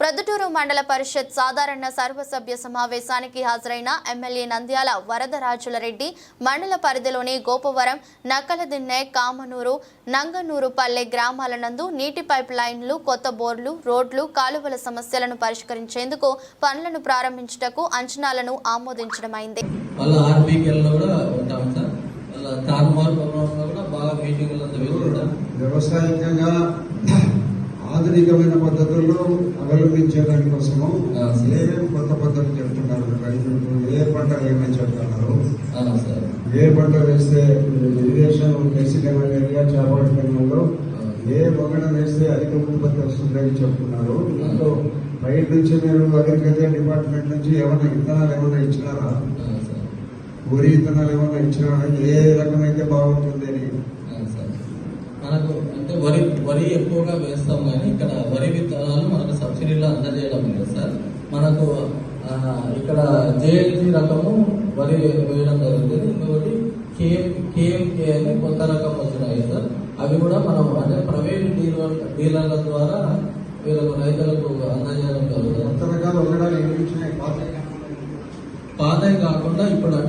ప్రొద్దుటూరు మండల పరిషత్ సాధారణ సర్వసభ్య సమావేశానికి హాజరైన ఎమ్మెల్యే నంద్యాల వరదరాజులరెడ్డి మండల పరిధిలోని గోపవరం నక్కలదిన్నె కామనూరు నంగనూరుపల్లె గ్రామాల నందు నీటి పైప్ లైన్లు కొత్త బోర్లు రోడ్లు కాలువల సమస్యలను పరిష్కరించేందుకు పనులను ప్రారంభించుటకు అంచనాలను ఆమోదించడమైంది. ఆధునికమైన పద్ధతుల్లో అవలంబించే దానికోసము ఆ, సరే. ఏమేమి కొత్త పద్ధతులు చెప్తున్నారు? రైతులకు ఏ పంట ఏమని చెప్తున్నారు? ఏ పంట వేస్తే ఇరిగేషన్ కేసీ కెనాల్ ఏరియా కెనాల్లో ఏ వంగడ వేస్తే అధిక ఉత్పత్తి వస్తుందని చెప్తున్నారు? ఇంట్లో బయట నుంచి మీరు అగ్రికల్చర్ డిపార్ట్మెంట్ నుంచి ఏమైనా విత్తనాలు ఏమైనా ఇచ్చినారా? వరి విత్తనాలు ఏమైనా ఇచ్చినారా? ఏ రకమైతే బాగుంటుంది అని అవునా సార్ మనకు అంటే వరి వరి ఎక్కువగా వేస్తాం కానీ ఇక్కడ వరి విత్తనాలు మనకు సబ్సిడీలో అందజేయడం లేదు సార్. మనకు ఇక్కడ జేఎల్జీ రకము వరి వేయడం జరుగుతుంది. ఇంకొకటి కేఎం కేఎంకే అని కొత్త రకం వచ్చినాయి సార్. అవి కూడా మనం అంటే ప్రైవేట్ డీలర్ డీలర్ల ద్వారా వీళ్ళకు రైతులకు అందజేయడం జరుగుతుంది. కొత్త రకాలు ఇచ్చినాయి? పాత కాకుండా ఇప్పుడు అంటే